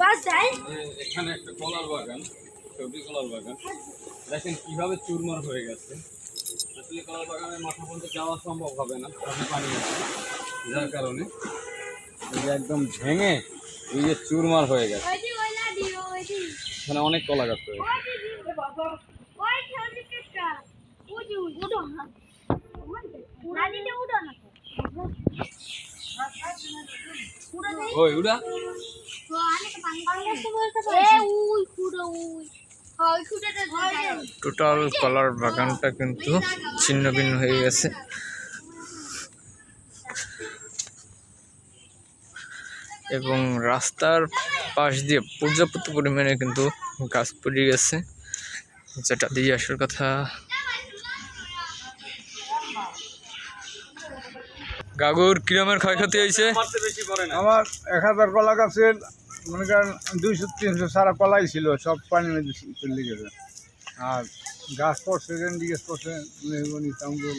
বাস যায় এখানে একটা কলার বাগান সবজি কলার বাগান দেখেন কীভাবে চুরমার হয়ে গেছে আসলে কলার বাগানের মাথা পর্যন্ত যাওয়া সম্ভব হবে না সামনে পানি আছে যার কারণে একদম ভেঙে এই যে চুরমার হয়ে গেছে এখানে অনেক কলা গাছ রয়েছে উঠো না ওই, উড়া। টোটাল কলার বাগানটা কিন্তু ছিন্ন ভিন্ন হয়ে গেছে। এবং রাস্তার পাশ দিয়ে পর্যাপ্ত পরিমাণে কিন্তু গাছ পড়ে গেছে, যেটা দিয়ে আসার কথা। গাগুর কিরমের ক্ষয়ক্ষতি হয়েছে? আমার এক হাজার কলা গাছের, মনে করেন দুইশো, তিনশো সারা কলাই ছিল, সব পানি চলে গেছে। আর গাছ পড়ছে দিকে পড়ছে, মেহগনি তাম্বুল